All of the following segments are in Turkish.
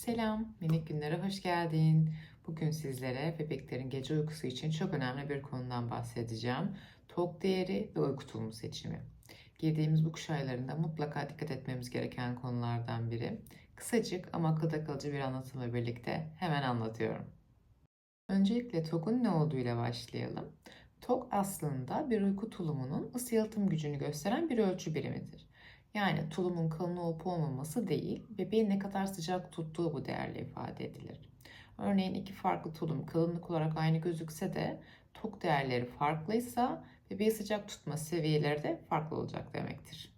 Selam, minik günlere hoş geldin. Bugün sizlere bebeklerin gece uykusu için çok önemli bir konudan bahsedeceğim. Tok değeri ve uyku tulumu seçimi. Girdiğimiz bu kış aylarında mutlaka dikkat etmemiz gereken konulardan biri. Kısacık ama akılda kalıcı bir anlatımla birlikte hemen anlatıyorum. Öncelikle TOK'un ne olduğuyla başlayalım. TOK aslında bir uyku tulumunun ısı yalıtım gücünü gösteren bir ölçü birimidir. Yani tulumun kalın olup olmaması değil, bebeğin ne kadar sıcak tuttuğu bu değerle ifade edilir. Örneğin iki farklı tulum kalınlık olarak aynı gözükse de tok değerleri farklıysa bebeği sıcak tutma seviyeleri de farklı olacak demektir.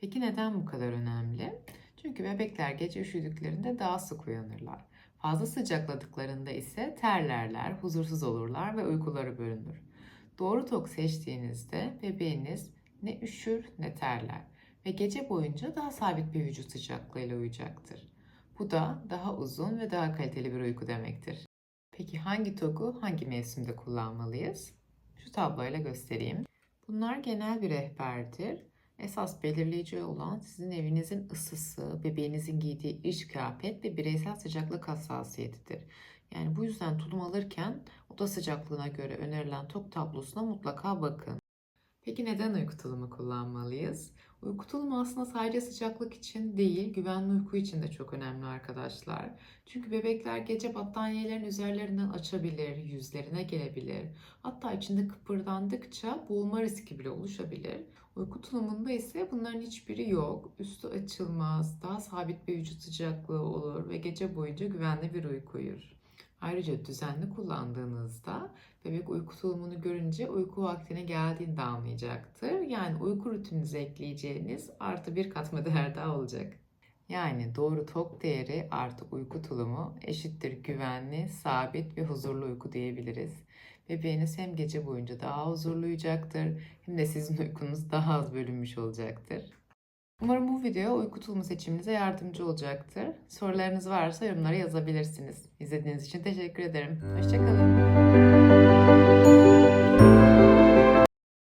Peki neden bu kadar önemli? Çünkü bebekler gece üşüdüklerinde daha sık uyanırlar. Fazla sıcakladıklarında ise terlerler, huzursuz olurlar ve uykuları bölünür. Doğru tok seçtiğinizde bebeğiniz ne üşür ne terler ve gece boyunca daha sabit bir vücut sıcaklığıyla uyuyacaktır. Bu da daha uzun ve daha kaliteli bir uyku demektir. Peki hangi toku hangi mevsimde kullanmalıyız? Şu tabloyla göstereyim. Bunlar genel bir rehberdir. Esas belirleyici olan sizin evinizin ısısı, bebeğinizin giydiği iç kıyafet ve bireysel sıcaklık hassasiyetidir. Yani bu yüzden tulum alırken oda sıcaklığına göre önerilen tok tablosuna mutlaka bakın. Peki neden uyku tulumu kullanmalıyız? Uyku tulumu aslında sadece sıcaklık için değil, güvenli uyku için de çok önemli arkadaşlar. Çünkü bebekler gece battaniyelerin üzerlerinden açabilir, yüzlerine gelebilir. Hatta içinde kıpırdandıkça boğulma riski bile oluşabilir. Uyku tulumunda ise bunların hiçbiri yok. Üstü açılmaz, daha sabit bir vücut sıcaklığı olur ve gece boyunca güvenli bir uyku uyur. Ayrıca düzenli kullandığınızda bebek uyku tulumunu görünce uyku vaktine geldiğinde anlayacaktır. Yani uyku rutininize ekleyeceğiniz artı bir katma değer daha olacak. Yani doğru tok değeri artı uyku tulumu eşittir güvenli, sabit ve huzurlu uyku diyebiliriz. Bebeğiniz hem gece boyunca daha huzurlu uyuyacaktır hem de sizin uykunuz daha az bölünmüş olacaktır. Umarım bu video uyku tulumu seçiminize yardımcı olacaktır. Sorularınız varsa yorumlara yazabilirsiniz. İzlediğiniz için teşekkür ederim. Hoşçakalın.